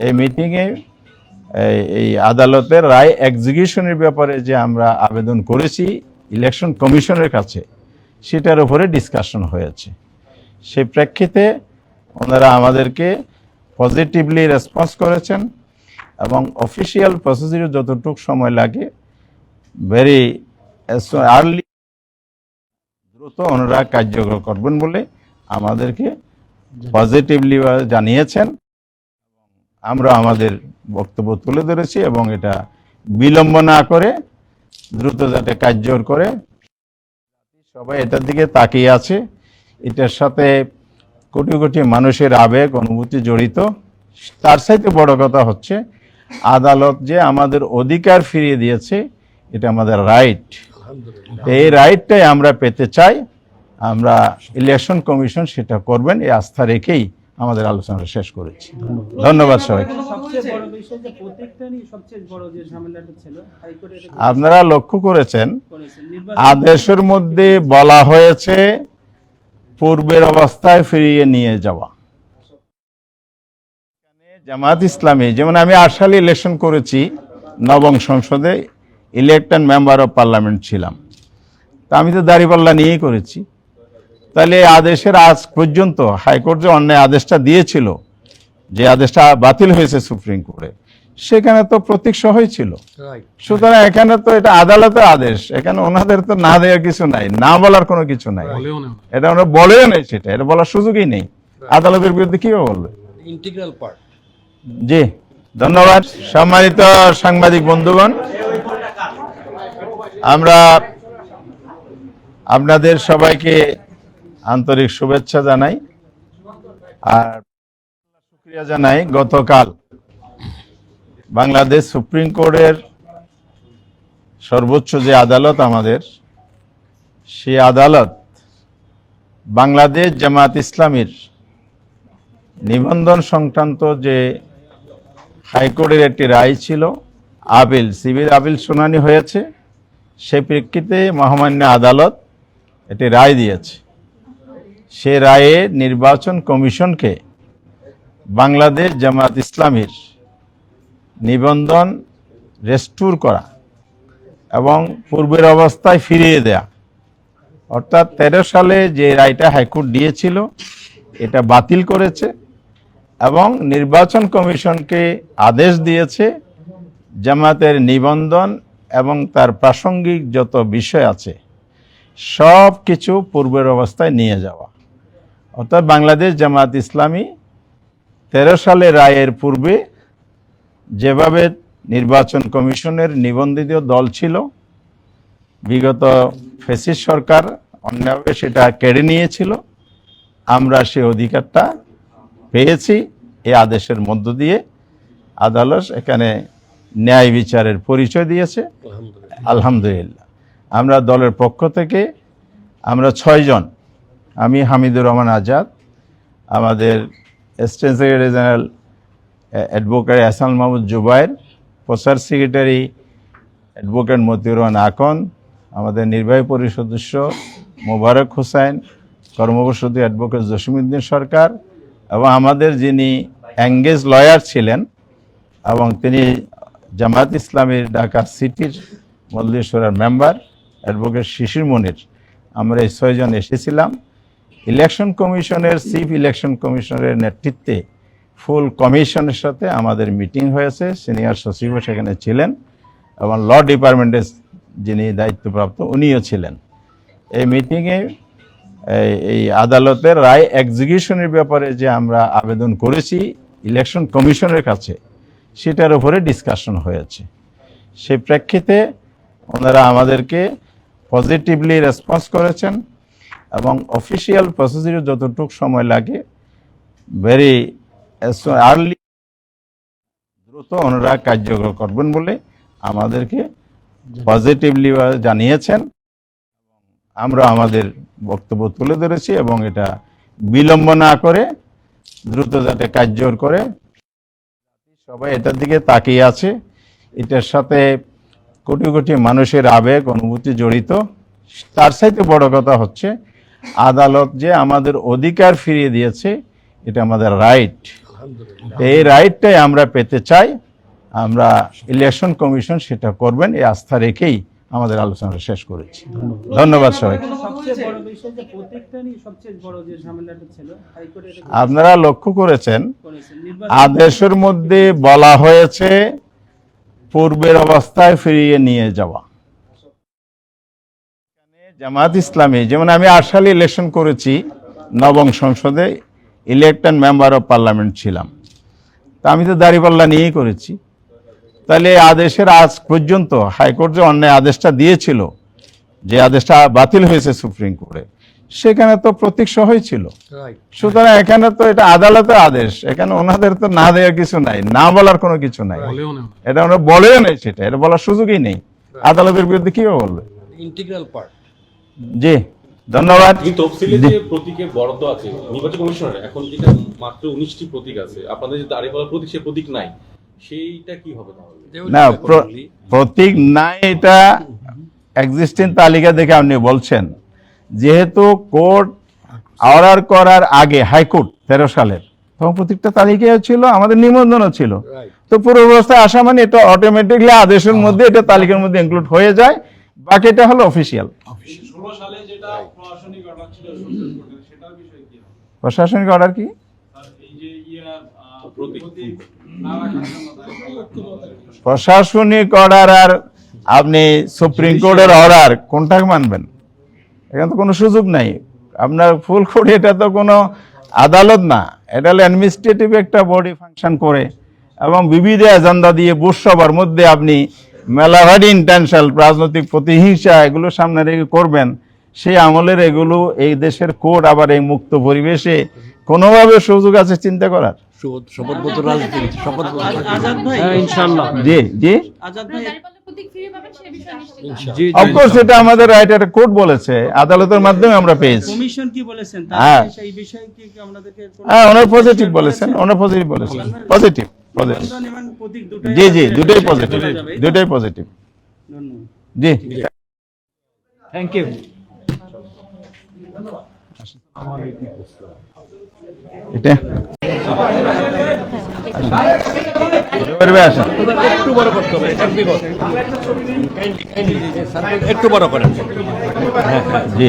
এই মিটিংয়ে, এই- আদালতের রায় এক্সিকিউশনের ব্যাপারে যে আমরা আবেদন করেছি ইলেকশন কমিশনের কাছে, সেটার উপরে ডিসকাশন হয়েছে। সেই প্রেক্ষিতে ওনারা আমাদেরকে পজিটিভলি রেসপন্স করেছেন এবং অফিসিয়াল প্রসিডিউর যতটুকু সময় লাগে ভেরি আর্লি দ্রুত ওনারা কার্যকর করবেন বলে আমাদেরকে পজিটিভলি জানিয়েছেন। আমরা আমাদের বক্তব্য তুলে ধরেছি এবং এটা বিলম্ব না করে দ্রুত যাতে কার্যকর করে। সবাই এটার দিকে তাকিয়ে আছে। এটার সাথে কোটি কোটি মানুষের আবেগ, অনুভূতি জড়িত। তার সাথে বড় কথা হচ্ছে, আদালত যে আমাদের অধিকার ফিরিয়ে দিয়েছে, এটা আমাদের রাইট এই রাইটটাই আমরা পেতে চাই। আমরা ইলেকশন কমিশন সেটা করবেন, এই আস্থা রেখেই আমাদের আলোচনা শেষ করেছি। ধন্যবাদ সবাইকে। আপনারা লক্ষ্য করেছেন, আদেশের মধ্যে বলা হয়েছে, পূর্বের অবস্থায় ফিরিয়ে নিয়ে যাওয়া। জামাত ইসলামী, যেমন আমি আট সালে ইলেকশন করেছি, নবম সংসদে ইলেকটেড মেম্বার অফ পার্লামেন্ট ছিলাম। তা আমি তো দাঁড়িপাল্লা নিয়েই করেছি। তাহলে আদেশের আজ পর্যন্ত হাইকোর্ট যে অন্যায় আদেশটা দিয়েছিল যে আদেশটা বাতিল হয়েছে সুপ্রিম কোর্টে সেখানে তো প্রতীক সহই ছিল। সুতরাং এখানে তো এটা আদালতের আদেশ এখানে ওনাদের তো না দেওয়ার কিছু নাই না বলার কোনো কিছু নাই। এটা ওরা বলেও নেই সেটা এটা বলার সুযোগই নেই। আদালতের বিরুদ্ধে কীভাবে বলবে? ইন্টিগ্রাল পার্ট জি ধন্যবাদ। সম্মানিত সাংবাদিক বন্ধুগণ আমরা আপনাদের সবাইকে আন্তরিক শুভেচ্ছা জানাই আর শুক্রিয়া জানাই গতকাল বাংলাদেশ সুপ্রিম কোর্টের সর্বোচ্চ যে আদালত আমাদের, সেই আদালত বাংলাদেশ জামাত ইসলামীর নিবন্ধন সংক্রান্ত যে হাইকোর্টের একটি রায় ছিল, আপিল, সিভিল আপিল শুনানি হয়েছে সেই প্রেক্ষিতে মহামান্য আদালত একটি রায় দিয়েছে। সে রায়ে নির্বাচন কমিশনকে বাংলাদেশ জামাত ইসলামীর নিবন্ধন রেস্টোর করা এবং পূর্বের অবস্থায় ফিরিয়ে দেয়া। অর্থাৎ তেরো সালে যে রায়টা হাইকোর্ট দিয়েছিল, এটা বাতিল করেছে এবং নির্বাচন কমিশনকে আদেশ দিয়েছে জামাতের নিবন্ধন এবং তার প্রাসঙ্গিক যত বিষয় আছে, সব কিছু পূর্বের অবস্থায় নিয়ে যাওয়া। অর্থাৎ বাংলাদেশ জামাত ইসলামী তেরো সালে রায়ের পূর্বে যেভাবে নির্বাচন কমিশনের নিবন্ধিত দল ছিল বিগত ফেসিস সরকার অন্যভাবে সেটা কেড়ে নিয়েছিল আমরা সে অধিকারটা পেয়েছি এই আদেশের মধ্য দিয়ে আদালত এখানে ন্যায় বিচারের পরিচয় দিয়েছে। আলহামদুলিল্লাহ। আমরা দলের পক্ষ থেকে আমরা ছয়জন আমি হামিদুর রহমান আজাদ, আমাদের assistant secretary general advocate Hasan Mahmud Zubair প্রচার সেক্রেটারি অ্যাডভোকেট মতিউর রহমান আকন, আমাদের নির্বাহী পরিষদ সদস্য মোবারক হোসেন কর্মকর্ষদ অ্যাডভোকেট জসিমুদ্দিন সরকার এবং আমাদের যিনি অ্যাঙ্গেজ লয়ার ছিলেন এবং তিনি জামাত ইসলামীর ঢাকা সিটির মল্লেশ্বরের মেম্বার অ্যাডভোকেট শিশির মনির। আমরা এই ছয়জন এসেছিলাম। ইলেকশন কমিশনের, চিফ ইলেকশন কমিশনের নেতৃত্বে ফুল কমিশনের সাথে আমাদের মিটিং হয়েছে। সিনিয়র সচিবও সেখানে ছিলেন এবং ল ডিপার্টমেন্টের যিনি দায়িত্বপ্রাপ্ত, উনিও ছিলেন। এই মিটিংয়ে এই- আদালতের রায় এক্সিকিউশনের ব্যাপারে যে আমরা আবেদন করেছি ইলেকশন কমিশনের কাছে, সেটার উপরে ডিসকাশন হয়েছে। সেই প্রেক্ষিতে ওনারা আমাদেরকে পজিটিভলি রেসপন্স করেছেন। এবং অফিসিয়াল প্রসিডিউর যতটুকু সময় লাগে ভেরি আর্লি দ্রুত ওনারা কার্যকর করবেন বলে আমাদেরকে পজিটিভলি জানিয়েছেন। আমরা আমাদের বক্তব্য তুলে ধরেছি এবং এটা বিলম্ব না করে, দ্রুত যাতে কার্যকর করে, সবাই এটার দিকে তাকিয়ে আছে। এটার সাথে কোটি কোটি মানুষের আবেগ, অনুভূতি জড়িত। তার সাথে বড় কথা হচ্ছে আদালত যে আমাদের অধিকার ফিরিয়ে দিয়েছে এটা আমাদের রাইট এই রাইটটাই আমরা পেতে চাই। আমরা ইলেকশন কমিশন সেটা করবেন এই আস্থা রেখেই আমাদের আলোচনাটা শেষ করেছি। ধন্যবাদ। সবাইকে। সবচেয়ে বড় বিষয় যে প্রত্যেকটা নিয়ে সবচেয়ে বড় যে ঝামেলাটা ছিল হাইকোর্টে এটা আপনারা লক্ষ্য করেছেন আদেশের মধ্যে বলা হয়েছে পূর্বের অবস্থায় ফিরিয়ে নিয়ে যাওয়া। জামাত ইসলামী যেমন আমি আট ইলেকশন করেছি নবম সংসদে ইলেকটেড মেম্বার অফ পার্লামেন্ট ছিলাম। তা আমি তো দাঁড়িপাল্লা নিয়েই করেছি। তাহলে আদেশের আজ পর্যন্ত হাইকোর্ট যে অন্যায় আদেশটা দিয়েছিল যে আদেশটা বাতিল হয়েছে সুপ্রিম কোর্টে সেখানে তো প্রতীক সহই ছিল। সুতরাং এখানে তো এটা আদালতের আদেশ এখানে ওনাদের তো না দেওয়ার কিছু নাই না বলার কোনো কিছু নাই। এটা ওরা বলেও নেই সেটা এটা বলার সুযোগই নেই। আদালতের বিরুদ্ধে কীভাবে বলবে? ইন্টিগ্রাল পার্ট জি ধন্যবাদ। তফসিলে যে প্রতীকের বরাদ্দ আছে নির্বাচন কমিশনের এখন যেটা মাত্র উনিশটি প্রতীক আছে আপনাদের যে দাঁড়িয়ে প্রতীক সে প্রতীক নাই সেইটা কি হবে না প্রতীক নাই এটা এক্সিস্টিং তালিকা দেখে আপনি বলছেন। যেহেতু কোর্ট অর্ডার করার আগে হাইকোর্ট তেরো সালের তখন প্রতীকটা তালিকায় ছিল আমাদের নিবন্ধনও ছিল। তো পুরো অবস্থায় আসা মানে এটা অটোমেটিকলি আদেশের মধ্যে এটা তালিকার মধ্যে ইনক্লুড হয়ে যায় বাকিটা হলো অফিসিয়াল সালে যেটা প্রশাসনিক অর্ডার ছিল সেটার বিষয়ে কি প্রশাসনিক অর্ডার কি? আর এই যে ইয়া প্রশাসনিক অর্ডার আর আপনি সুপ্রিম কোর্টের অর্ডার কোনটাকে মানবেন? এখানে তো কোনো সুযোগ নাই। আপনার ফুল কোর্ট এটা তো কোনো আদালত না। এটা হলো অ্যাডমিনিস্ট্রেটিভ একটা বডি ফাংশন করে এবং বিবিধ এজেন্ডা দিয়ে বুশ সবার মধ্যে আপনি মেলাভারি ইন্টেনশনাল রাজনৈতিক প্রতিহিংসা এগুলো সামনে রেখে করবেন। সেই আমলের এগুলো এই দেশের কোর্ট আবার এই মুক্ত পরিবেশে কোনোভাবে সুযোগ আছে চিন্তা করার? জি জি। অফকোর্স এটা আমাদের রাইট একটা কোর্ট বলেছে। আদালতের মাধ্যমে আমরা পেয়েছি। কমিশন কি বলেছেন? হ্যাঁ। হ্যাঁ ওনার পজিটিভ বলেছেন? ওনার পজিটিভ বলেছেন। পজিটিভ জি জি দুটোই পজিটিভ? দুটোই পজিটিভ জি। থ্যাংক ইউ এটা? একটু বড় করতে হবে একটু বড় করেন। জি।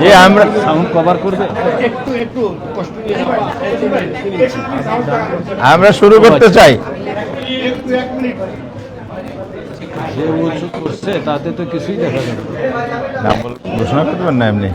জি আমরা সাউন্ড কভার করবে। আমরা শুরু করতে চাই। যে উঁচু করছে তাতে তো কিছুই দেখা যাবে না। ঘোষণা করবেন না এমনি